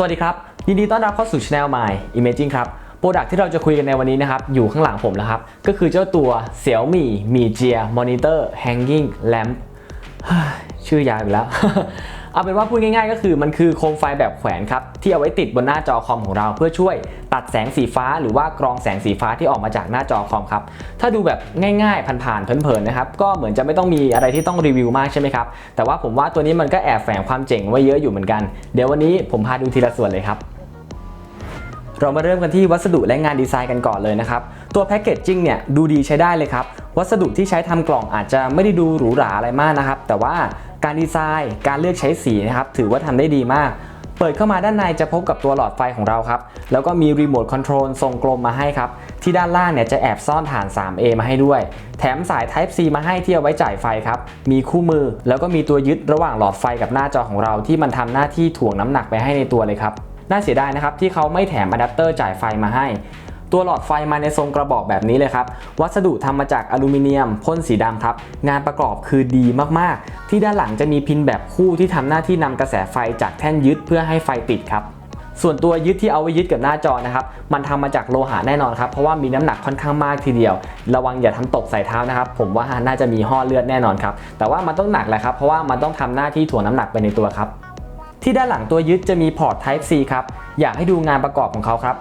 สวัสดีครับ ยินดีต้อนรับเข้าสู่ช anel My Imaging ครับโปรดักที่เราจะคุยกันในวันนี้นะครับ อยู่ข้างหลังผมแล้วครับ ก็คือเจ้าตัว Xiaomi Mi Jia Monitor Hanging Lamp ชื่อยาวอีกแล้ว เอาเป็นว่าพูดง่ายๆ ก็คือมันคือโคมไฟแบบแขวนครับที่เอาไว้ติดบนหน้าจอคอมของเรา เพื่อช่วยตัดแสงสีฟ้า หรือว่ากรองแสงสีฟ้าที่ออกมาจากหน้าจอคอมครับถ้าดูแบบง่ายๆผ่านๆเพลินๆนะครับก็เหมือนจะไม่ต้องมีอะไรที่ต้องรีวิวมากใช่ไหมครับแต่ว่าผมว่าตัวนี้มันก็แอบแฝงความเจ๋งไว้เยอะอยู่เหมือนกัน เดี๋ยววันนี้ผมพาดูทีละส่วนเลยครับ เรามาเริ่มกันที่วัสดุและงานดีไซน์กันก่อนเลยนะครับ ตัวแพคเกจจิ้งเนี่ยดูดีใช้ได้เลยครับ วัสดุที่ใช้ทำกล่องอาจจะไม่ได้ดูหรูหราอะไรมากนะครับ แต่ว่าการดีไซน์ การเลือกใช้สีนะครับถือว่าทำได้ดีมาก เปิดเข้ามาด้านในจะพบกับตัวหลอดไฟของเราครับ แล้วก็มีรีโมทคอนโทรลทรงกลมมาให้ครับ ที่ด้านล่างเนี่ยจะแอบซ่อนฐาน 3A มาให้ด้วย แถมสาย Type C มาให้ที่เอาไว้จ่ายไฟครับ มีคู่มือ แล้วก็มีตัวยึดระหว่างหลอดไฟกับหน้าจอของเราที่มันทำหน้าที่ถ่วงน้ำหนักไปให้ในตัวเลยครับ น่าเสียดายนะครับที่เขาไม่แถมอะแดปเตอร์จ่ายไฟมาให้ ตัวหลอดไฟมาในทรงกระบอกแบบนี้เลยครับ วัสดุทำมาจากอลูมิเนียมพ่นสีดำครับ งานประกอบคือดีมากๆ ที่ด้านหลังจะมีพินแบบคู่ที่ทำหน้าที่นำกระแสไฟจากแท่นยึดเพื่อให้ไฟติดครับส่วนตัวยึดที่เอาไว้ยึดกับหน้าจอนะครับ มันทำมาจากโลหะแน่นอนครับ เพราะว่ามีน้ำหนักค่อนข้างมากทีเดียว ระวังอย่าทำตกใส่เท้านะครับ ผมว่าน่าจะมีห่อเลือดแน่นอนครับ แต่ว่ามันต้องหนักแหละครับ เพราะว่ามันต้องทำหน้าที่ถ่วงน้ำหนักไปในตัวครับ ที่ด้านหลังตัวยึดจะมีพอร์ต Type C ครับ อยากให้ดูงานประกอบของเขาครับ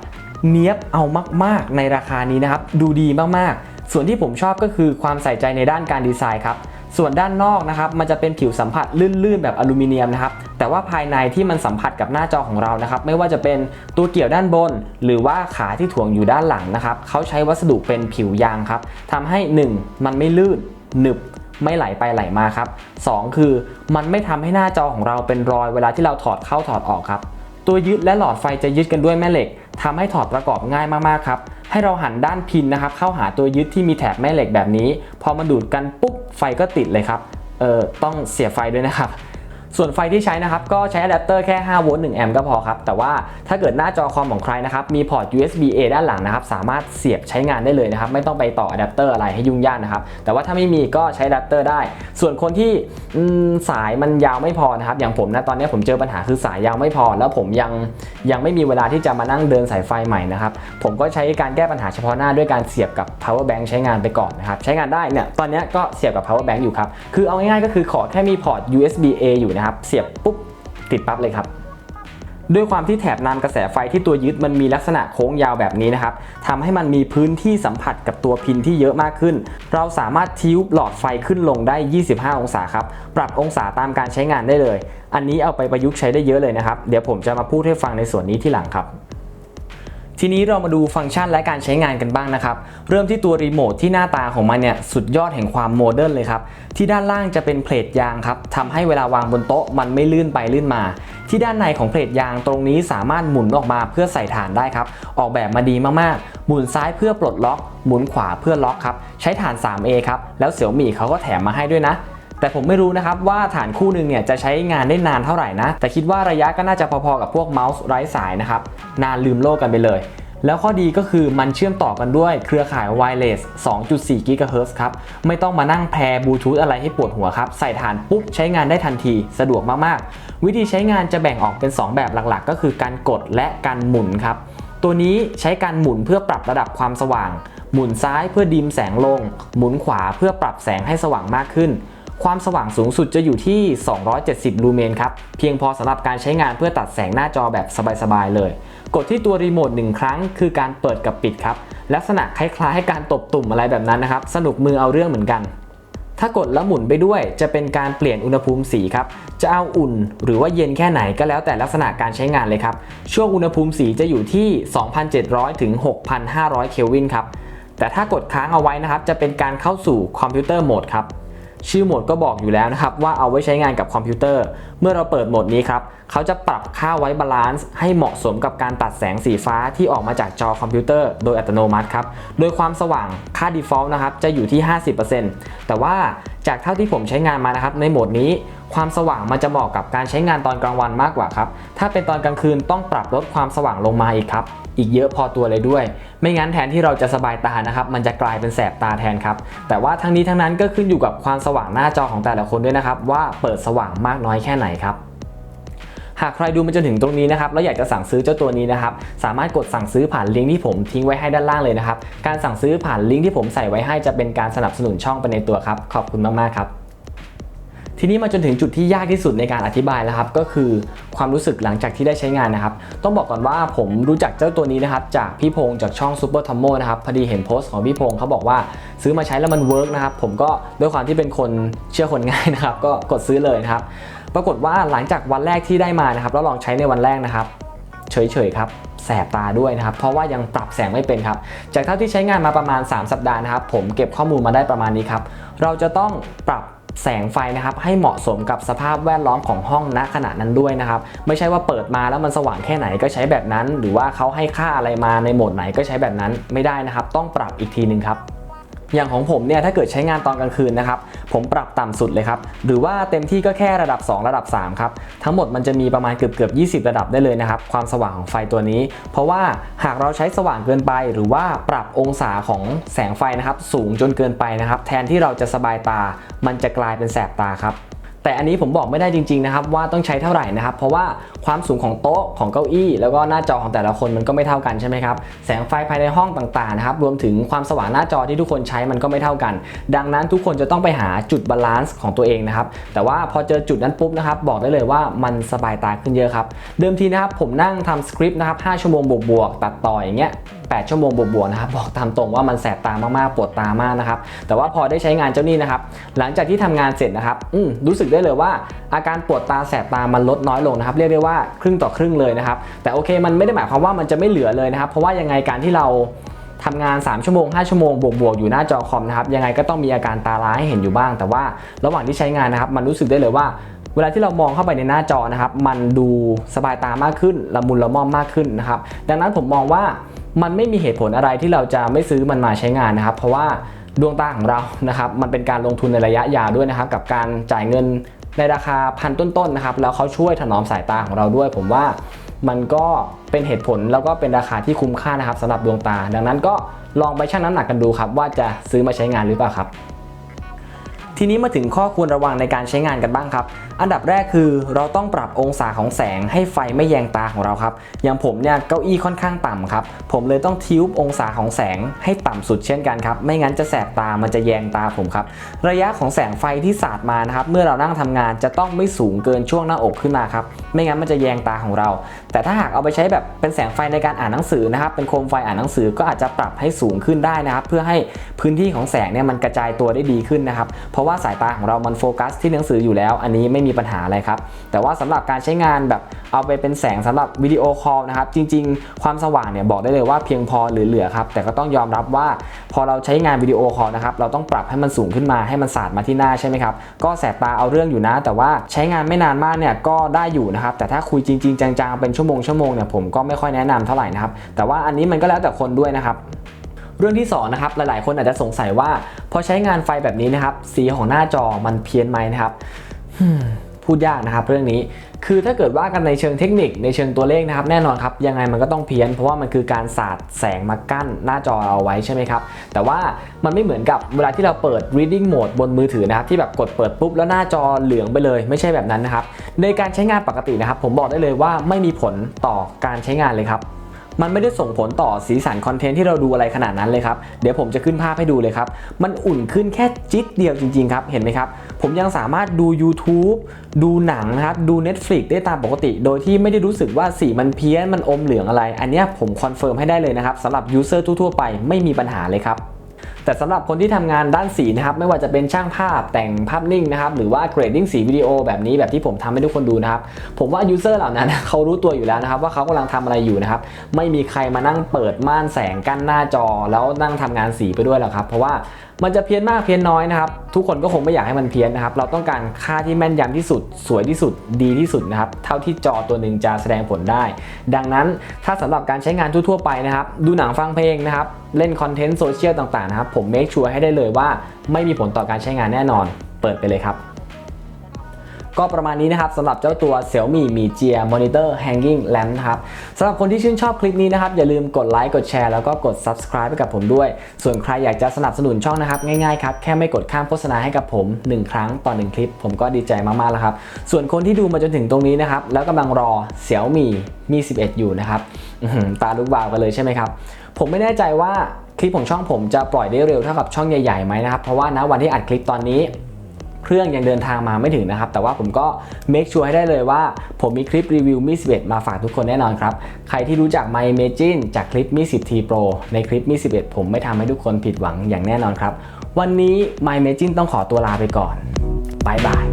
เนี้ยบเอามากๆในราคานี้นะครับ ดูดีมากๆ ส่วนที่ผมชอบก็คือความใส่ใจในด้านการดีไซน์ครับ ส่วนด้านนอกนะครับ มันจะเป็นผิวสัมผัสลื่นๆ แบบอลูมิเนียมนะครับ แต่ว่าภายในที่มันสัมผัสกับหน้าจอของเรานะครับ ไม่ว่าจะเป็นตัวเกี่ยวด้านบน หรือว่าขาที่ถ่วงอยู่ด้านหลังนะครับ เขาใช้วัสดุเป็นผิวยางครับทำให้ 1. มันไม่ลื่น หนึบ ไม่ไหลไปไหลมาครับ 2 คือมันไม่ทำให้หน้าจอของเราเป็นรอยเวลาที่เราถอดเข้าถอดออกครับ ตัวยึดและหลอดไฟจะยึดกันด้วยแม่เหล็กทำให้ถอดประกอบง่ายมากๆครับให้เราหันด้านพินนะครับ เข้าหาตัวยึดที่มีแถบแม่เหล็กแบบนี้ พอมาดูดกันปุ๊บไฟก็ติดเลยครับเออต้องเสียไฟด้วยนะครับ ส่วนไฟที่ใช้นะครับก็ใช้อะแดปเตอร์แค่5โวลต์1แอมป์ก็พอครับ แต่ว่าถ้าเกิดหน้าจอคอมของใครนะครับมีพอร์ต USB A ด้านหลังนะครับสามารถเสียบใช้งานได้เลยนะครับไม่ต้องไปต่ออะแดปเตอร์อะไรให้ยุ่งยากนะครับแต่ว่าถ้าไม่มีก็ใช้อะแดปเตอร์ได้ ส่วนคนที่สายมันยาวไม่พอนะครับอย่างผมนะตอนนี้ผมเจอปัญหาคือสายยาวไม่พอ แล้วผมยังยังไม่มีเวลาที่จะมานั่งเดินสายไฟใหม่นะครับผมก็ใช้การแก้ปัญหาเฉพาะหน้าด้วยการเสียบกับ power bank ใช้งานไปก่อนนะครับใช้งานได้เนี่ยตอนนี้ก็เสียบกับ power bank อยู่ครับคือเอาง่ายๆก็คือขอแค่มีพอร์ต USB A อยู่นะครับ เสียบปุ๊บติดปั๊บเลยครับด้วยความที่แถบนำกระแสไฟที่ตัวยึดมันมีลักษณะโค้งยาวแบบนี้นะครับทำให้มันมีพื้นที่สัมผัสกับตัวพินที่เยอะมากขึ้น เราสามารถทิวหลอดไฟขึ้นลงได้ 25 องศาครับ ปรับองศาตามการใช้งานได้เลย อันนี้เอาไปประยุกต์ใช้ได้เยอะเลยนะครับ เดี๋ยวผมจะมาพูดให้ฟังในส่วนนี้ที่หลังครับ ทีนี้เรามาดูฟังก์ชันและการใช้งานกันบ้างนะครับ เริ่มที่ตัวรีโมทที่หน้าตาของมันเนี่ยสุดยอดแห่งความโมเดิร์นเลยครับ ที่ด้านล่างจะเป็นเพลทยางครับทำให้เวลาวางบนโต๊ะมันไม่ลื่นไปลื่นมา ที่ด้านในของเพลทยางตรงนี้สามารถหมุนออกมาเพื่อใส่ฐานได้ครับ ออกแบบมาดีมากๆ หมุนซ้ายเพื่อปลดล็อก หมุนขวาเพื่อล็อกครับ ใช้ฐาน 3A ครับ แล้วเสี่ยวมี่เขาก็แถมมาให้ด้วยนะ แต่ผมไม่รู้นะครับว่าฐานคู่หนึ่งเนี่ยจะใช้งานได้นานเท่าไหร่นะ แต่คิดว่าระยะก็น่าจะพอๆกับพวกเมาส์ไร้สายนะครับ นานลืมโลกกันไปเลย แล้วข้อดีก็คือมันเชื่อมต่อกันด้วยเครือข่าย Wireless 2.4 GHz ครับ ไม่ต้องมานั่งแพร์บลูทูธอะไรให้ปวดหัวครับ ใส่ฐานปุ๊บใช้งานได้ทันที สะดวกมากๆ วิธีใช้งานจะแบ่งออกเป็น 2 แบบหลักๆ ก็คือการกดและการหมุนครับ ตัวนี้ใช้การหมุนเพื่อปรับระดับความสว่าง หมุนซ้ายเพื่อดิมแสงลง หมุนขวาเพื่อปรับแสงให้สว่างมากขึ้น ความสว่างสูงสุดจะอยู่ที่ 270 ลูเมนครับ เพียงพอสำหรับการใช้งานเพื่อตัดแสงหน้าจอแบบสบายๆเลย กดที่ตัวรีโมทหนึ่งครั้งคือการเปิดกับปิดครับ ลักษณะคล้ายๆให้การตบตุ่มอะไรแบบนั้นนะครับ สนุกมือเอาเรื่องเหมือนกัน ถ้ากดแล้วหมุนไปด้วย จะเป็นการเปลี่ยนอุณหภูมิสีครับ จะเอาอุ่นหรือว่าเย็นแค่ไหนก็แล้วแต่ลักษณะการใช้งานเลยครับ ช่วงอุณหภูมิสีจะอยู่ที่ 2,700 ถึง 6,500 เคลวินครับ แต่ถ้ากดค้างเอาไว้นะครับ จะเป็นการเข้าสู่คอมพิวเตอร์โหมดครับ ชื่อโหมดก็บอกอยู่แล้วนะครับว่าเอาไว้ใช้งานกับคอมพิวเตอร์ เมื่อเราเปิดโหมดนี้ครับเขาจะปรับค่าไว้บาลานซ์ให้เหมาะสมกับการตัดแสงสีฟ้าที่ออกมาจากจอคอมพิวเตอร์โดยอัตโนมัติครับ โดยความสว่างค่า default นะครับจะอยู่ที่ 50%แต่ว่าจากเท่าที่ผมใช้งานมานะครับในโหมดนี้ความสว่างมันจะเหมาะกับการใช้งานตอนกลางวันมากกว่าครับ ถ้าเป็นตอนกลางคืนต้องปรับลดความสว่างลงมาอีกครับ อีกเยอะพอตัวเลยด้วย ไม่งั้นแทนที่เราจะสบายตานะครับ มันจะกลายเป็นแสบตาแทนครับ แต่ว่าทั้งนี้ทั้งนั้นก็ขึ้นอยู่กับความสว่างหน้าจอของแต่ละคนด้วยนะครับ ว่าเปิดสว่างมากน้อยแค่ไหนครับหากใครดูมาจนถึงตรงนี้นะครับแล้วอยากจะสั่งซื้อเจ้าตัวนี้นะครับสามารถกดสั่งซื้อผ่านลิงก์ที่ผมทิ้งไว้ให้ด้านล่างเลยนะครับการสั่งซื้อผ่านลิงก์ที่ผมใส่ไว้ให้จะเป็นการสนับสนุนช่องไปในตัวครับขอบคุณมากๆครับ ทีนี้มาจนถึงจุดที่ยากที่สุดในการอธิบายแล้วครับก็คือความรู้สึกหลังจากที่ได้ใช้งานนะครับ ต้องบอกก่อนว่าผมรู้จักเจ้าตัวนี้นะครับจากพี่พงศ์จากช่อง Super t o m m o นะครับพอดีเห็นโพสต์ของพี่พงศ์เขาบอกว่าซื้อมาใช้แล้วมันเวิร์กนะครับผมก็ด้วยความที่เป็นคนเชื่อคนง่ายนะครับ ก็กดซื้อเลยนะครับ ปรากฏว่าหลังจากวันแรกที่ได้มานะครับแล้วลองใช้ในวันแรกนะครับเฉยๆครับแสบตาด้วยนะครับ เพราะว่ายังปรับแสงไม่เป็นครับ จากเท่าที่ใช้งานมาประมาณ 3 สัปดาห์นะครับ ผมเก็บข้อมูลมาได้ประมาณนี้ครับ เราจะต้องปรับ แสงไฟนะครับให้เหมาะสมกับสภาพแวดล้อมของห้องณขณะนั้นด้วยนะครับไม่ใช่ว่าเปิดมาแล้วมันสว่างแค่ไหนก็ใช้แบบนั้น หรือว่าเขาให้ค่าอะไรมาในโหมดไหนก็ใช้แบบนั้นไม่ได้นะครับ ต้องปรับอีกทีหนึ่งครับ อย่างของผมเนี่ยถ้าเกิดใช้งานตอนกลางคืนนะครับผมปรับต่ำสุดเลยครับหรือว่าเต็มที่ก็แค่ระดับ 2 ระดับ3ครับทั้งหมดมันจะมีประมาณเกือบเกือบ20 ระดับได้เลยนะครับความสว่างของไฟตัวนี้ เพราะว่าหากเราใช้สว่างเกินไป หรือว่าปรับองศาของแสงไฟนะครับสูงจนเกินไปนะครับแทนที่เราจะสบายตา มันจะกลายเป็นแสบตาครับแต่อันนี้ผมบอกไม่ได้จริงๆนะครับว่าต้องใช้เท่าไหร่นะครับเพราะว่าความสูงของโต๊ะของเก้าอี้ แล้วก็หน้าจอของแต่ละคนมันก็ไม่เท่ากันใช่ไหมครับแสงไฟภายในห้องต่างๆนะครับรวมถึงความสว่างหน้าจอที่ทุกคนใช้มันก็ไม่เท่ากัน ดังนั้นทุกคนจะต้องไปหาจุดบาลานซ์ของตัวเองนะครับแต่ว่าพอเจอจุดนั้นปุ๊บนะครับบอกได้เลยว่ามันสบายตาขึ้นเยอะครับเดิมทีนะครับผมนั่งทำสคริปต์นะครับ5ชั่วโมงบวกๆตัดต่ออย่างเงี้ย8ชั่วโมงบวกๆนะครับบอกตามตรงว่ามันแสบตามากๆปวดตามากนะครับแต่ว่าพอได้ใช้งานเจ้านี่นะครับหลังจากที่ทำงานเสร็จนะครับอืมรู้สึกได้เลยว่าอาการปวดตาแสบตามันลดน้อยลงนะครับเรียกได้ว่าครึ่งต่อครึ่งเลยนะครับ แต่โอเคมันไม่ได้หมายความว่ามันจะไม่เหลือเลยนะครับ เพราะว่ายังไงการที่เราทำงาน 3 ชั่วโมง 5 ชั่วโมง บวก ๆ อยู่หน้าจอคอมนะครับ ยังไงก็ต้องมีอาการตาล้าให้เห็นอยู่บ้าง แต่ว่าระหว่างที่ใช้งานนะครับ มันรู้สึกได้เลยว่า เวลาที่เรามองเข้าไปในหน้าจอนะครับ มันดูสบายตามากขึ้น ละมุนละม่อมมากขึ้นนะครับ ดังนั้นผมมองว่ามันไม่มีเหตุผลอะไรที่เราจะไม่ซื้อมันมาใช้งานนะครับ เพราะว่าดวงตาของเรานะครับ มันเป็นการลงทุนในระยะยาวด้วยนะครับ กับการจ่ายเงิน ในราคาพันต้นๆนะครับแล้วเขาช่วยถนอมสายตาของเราด้วย ผมว่ามันก็เป็นเหตุผลแล้วก็เป็นราคาที่คุ้มค่านะครับสำหรับดวงตา ดังนั้นก็ลองไปชั่งน้ำหนักกันดูครับว่าจะซื้อมาใช้งานหรือเปล่าครับ ทีนี้มาถึงข้อควรระวังในการใช้งานกันบ้างครับ อันดับแรกคือเราต้องปรับองศาของแสงให้ไฟไม่แยงตาของเราครับ อย่างผมเนี่ยเก้าอี้ค่อนข้างต่ำครับ ผมเลยต้องทิวบองศาของแสงให้ต่ำสุดเช่นกันครับ ไม่งั้นจะแสบตา มันจะแยงตาผมครับ ระยะของแสงไฟที่สาดมานะครับ เมื่อเรานั่งทำงานจะต้องไม่สูงเกินช่วงหน้าอกขึ้นมาครับ ไม่งั้นมันจะแยงตาของเรา แต่ถ้าหากเอาไปใช้แบบเป็นแสงไฟในการอ่านหนังสือนะครับ เป็นโคมไฟอ่านหนังสือก็อาจจะปรับให้สูงขึ้นได้นะครับ เพื่อให้พื้นที่ของแสงเนี่ยมันกระจายตัวได้ดีขึ้นนะครับ เพราะว่าสายตาของเรามันโฟกัสที่หนังสืออยู่แล้ว อันนี้ไม่มีปัญหาอะไรครับ แต่ว่าสำหรับการใช้งานแบบเอาไปเป็นแสงสำหรับวิดีโอคอลนะครับ จริง ๆ ความสว่างเนี่ยบอกได้เลยว่าเพียงพอหรือเหลือครับ แต่ก็ต้องยอมรับว่าพอเราใช้งานวิดีโอคอลนะครับ เราต้องปรับให้มันสูงขึ้นมาให้มันสาดมาที่หน้าใช่ไหมครับ ก็แสบตาเอาเรื่องอยู่นะ แต่ว่าใช้งานไม่นานมากเนี่ยก็ได้อยู่นะครับ แต่ถ้าคุยจริง ๆ จังๆ เป็นชั่วโมงชั่วโมงเนี่ยผมก็ไม่ค่อยแนะนำเท่าไหร่นะครับ แต่ว่าอันนี้มันก็แล้วแต่คนด้วยนะครับ เรื่องที่2นะครับหลายๆ คนอาจจะสงสัยว่าพอใช้งานไฟแบบนี้นะครับสีของหน้าจอมันเพี้ยนไหมนะครับพูดยากนะครับเรื่องนี้คือถ้าเกิดว่ากันในเชิงเทคนิคในเชิงตัวเลขนะครับแน่นอนครับยังไงมันก็ต้องเพี้ยนเพราะว่ามันคือการสาดแสงมากั้นหน้าจอเราไว้ใช่ไหมครับแต่ว่ามันไม่เหมือนกับเวลาที่เราเปิด reading mode บนมือถือนะครับที่แบบกดเปิดปุ๊บแล้วหน้าจอเหลืองไปเลยไม่ใช่แบบนั้นนะครับในการใช้งานปกตินะครับผมบอกได้เลยว่าไม่มีผลต่อการใช้งานเลยครับ มันไม่ได้ส่งผลต่อสีสันคอนเทนต์ที่เราดูอะไรขนาดนั้นเลยครับเดี๋ยวผมจะขึ้นภาพให้ดูเลยครับ มันอุ่นขึ้นแค่จิ๊ดเดียวจริงๆครับเห็นไหมครับ ผมยังสามารถดู YouTube ดูหนังนะครับดู Netflix ได้ตามปกติ โดยที่ไม่ได้รู้สึกว่าสีมันเพี้ยนมันอมเหลืองอะไร อันนี้ผมคอนเฟิร์มให้ได้เลยนะครับสำหรับยูเซอร์ทั่วๆไปไม่มีปัญหาเลยครับ แต่สำหรับคนที่ทำงานด้านสีนะครับไม่ว่าจะเป็นช่างภาพแต่งภาพนิ่งนะครับหรือว่าเกรดดิ้งสีวิดีโอแบบนี้แบบที่ผมทำให้ทุกคนดูนะครับผมว่ายูเซอร์เหล่านั้นเขารู้ตัวอยู่แล้วนะครับว่าเขากำลังทำอะไรอยู่นะครับไม่มีใครมานั่งเปิดม่านแสงกั้นหน้าจอ แล้วนั่งทำงานสีไปด้วยหรอกครับ เพราะว่ามันจะเพี้ยนมากเพี้ยนน้อยนะครับ ทุกคนก็คงไม่อยากให้มันเพี้ยนนะครับ เราต้องการค่าที่แม่นยำที่สุด สวยที่สุดดีที่สุดนะครับ เท่าที่จอตัวหนึ่งจะแสดงผลได้ ดังนั้นถ้าสำหรับการใช้งานทั่วๆไปนะครับ ดูหนังฟังเพลงนะครับ เล่นคอนเทนต์โซเชียลต่างๆนะครับผมเมคชัวร์ให้ได้เลยว่า ไม่มีผลต่อการใช้งานแน่นอน เปิดไปเลยครับ ก็ประมาณนี้นะครับสำหรับเจ้าตัว Xiaomi Mi Jia Monitor Hanging Lamp นะครับสำหรับคนที่ชื่นชอบคลิปนี้นะครับ อย่าลืมกดไลค์กดแชร์แล้วก็กด subscribe ให้กับผมด้วย ส่วนใครอยากจะสนับสนุนช่องนะครับ ง่ายๆครับ แค่ไม่กดข้ามโฆษณาให้กับผม 1 ครั้งต่อ 1 คลิป ผมก็ดีใจมากๆแล้วครับ ส่วนคนที่ดูมาจนถึงตรงนี้นะครับแล้วกำลังรอ Xiaomi Mi 11 อยู่นะครับตาลุกวาวกันเลยใช่ไหมครับผมไม่แน่ใจว่า คลิปของช่องผมจะปล่อยได้เร็วเท่ากับช่องใหญ่ๆไหมนะครับ เพราะว่านะวันที่อัดคลิปตอนนี้เครื่องยังเดินทางมาไม่ถึงนะครับ แต่ว่าผมก็เมคชัวร์ให้ได้เลยว่า ผมมีคลิปรีวิวมิสเบ1มาฝากทุกคนแน่นอนครับ ใครที่รู้จัก My Imagine จากคลิปมิสิบทีโปรในคลิปมิส11 ผมไม่ทำให้ทุกคนผิดหวังอย่างแน่นอนครับ วันนี้ My Imagine ต้องขอตัวลาไปก่อนบายบาย